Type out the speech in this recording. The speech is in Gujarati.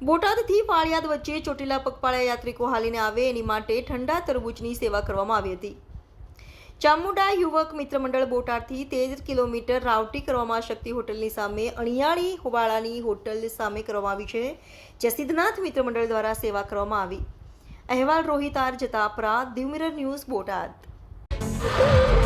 બોટાદથી પાળિયાદ વચ્ચે ચોટીલા પગપાળા યાત્રિકો હાલીને આવે એની માટે ઠંડા તરબૂચની સેવા કરવામાં આવી હતી. ચામુંડા યુવક મિત્ર મંડળ બોટાદથી તેર કિલોમીટર રાવટી કરવામાં શક્તિ હોટલની સામે અણિયાળી હોબાળાની હોટલ સામે કરવામાં આવી છે જે સિદ્ધનાથ મિત્ર મંડળ દ્વારા સેવા કરવામાં આવી. અહેવાલ રોહિત આર અપરાધ Diu news Botad.